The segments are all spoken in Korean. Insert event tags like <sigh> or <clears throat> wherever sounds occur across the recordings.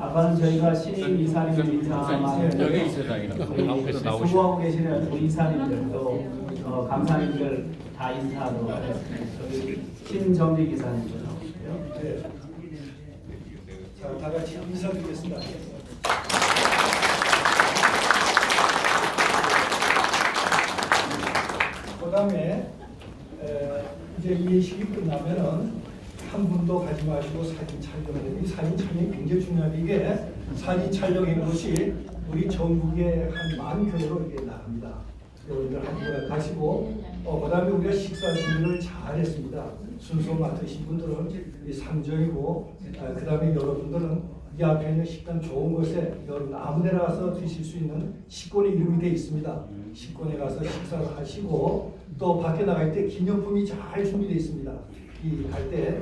아까는 저희가 신임 이사님들 인사만 여기 나오시고 수고하고 계시는 우리 이사님들도 어, 감사님들 다 인사하도록 하겠습니다. 저기 신정직 이사님도 나오시고요. 네. 자, 다 같이 인사드리겠습니다. 그다음에 에, 이제 이 예식이 끝나면은 한 분도 가지 마시고 사진 촬영을 이 사진 촬영이 굉장히 중요합니다. 이게 사진 촬영인 것이 우리 전국에 한만 교회로 이게 나갑니다. 여러분들 한 교회 가시고 어, 그다음에 우리가 식사 준비를 잘 했습니다. 순서 맡으신 분들은 이 상정이고 아, 그다음에 여러분들은 이 앞에 있는 식당 좋은 곳에 여러분 아무데나 가서 드실 수 있는 식권의 이름이 되어 있습니다. 식권에 가서 식사를 하시고 또 밖에 나갈 때 기념품이 잘 준비되어 있습니다. 이갈때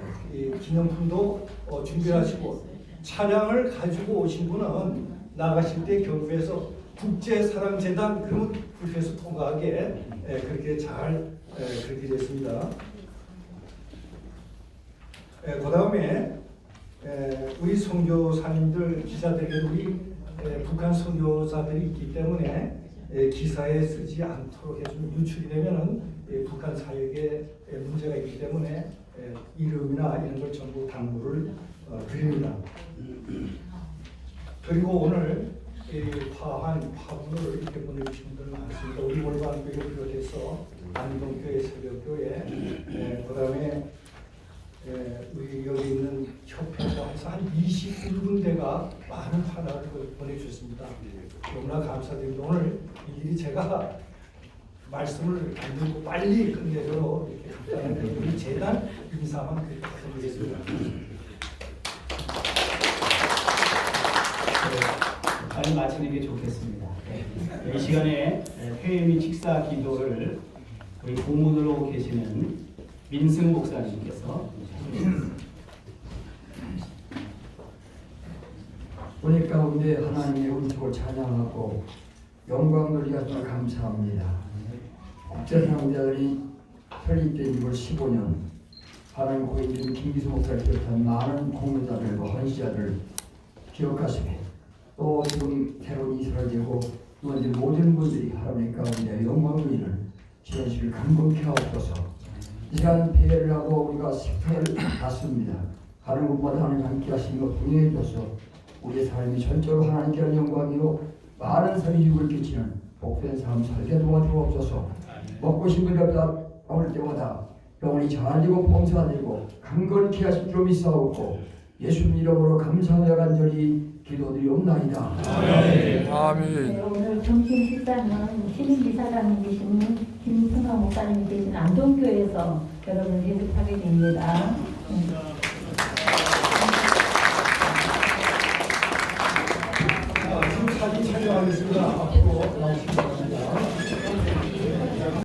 기념품도 어, 준비하시고 차량을 가지고 오신 분은 나가실 때 경부에서 국제사랑재단 그러면 불교에서 통과하게 에, 그렇게 잘 에, 그렇게 됐습니다. 그 다음에 우리 선교사님들 기자들에게 우리 에, 북한 선교사들이 있기 때문에 에, 기사에 쓰지 않도록 해주면 유출이 되면은 에, 북한 사역에 에, 문제가 있기 때문에 에, 이름이나 이런 걸 전부 당부를 어, 드립니다. <clears throat> 그리고 오늘 이 화환 화분을 이렇게 보내주신 분들 많습니다. 우리 월반교회 비롯해서 안동교회 새벽교회 에, 그다음에 에, 우리 여기 있는 해서 한 21군데가 많은 화단을 보내주셨습니다. 너무나 감사드립니다. 오늘 이 일이 제가 말씀을 안 듣고 빨리 끝내도록 이렇게 우리 재단 인사만 드리겠습니다. 네, 빨리 마치는 게 좋겠습니다. 네, 이 시간에 회의 및 식사 기도를 우리 고문으로 계시는 민승 목사님께서 우리 가운데 하나님의 은총을 찬양하고 영광 돌리가 정 감사합니다. 국제사랑자들이 설립된 6월 15년 하나님 고인준 김기수 목사를 비롯한 많은 공로자들과 헌시자들 기억하시며 또 지금 새로운 이사를 되고 이제 모든 분들이 하나님 가운데 영광을 이를 현실을 강건케 하옵소서. 이 시간 폐회를 하고 우리가 식사를 받습니다. 하는 것보다 하나님 함께 하시는 것 동행해 주셔서. 우리의 삶이 전적으로 하나님께 하는 영광이요. 많은 유익을 끼치는 복된 삶 살게 도와주옵소서. 먹고 싶은 것보다 먹을 때마다 영원히 잘되고 봉사되고 강건케 하실 줄 믿사옵고 예수님 이름으로 감사하며 간절히 기도드리옵나이다. 네, 오늘 점심 식사는 신임기사장님이신 김승화 목사님이 계신 안동교회에서 여러분을 예습하게 됩니다. 음,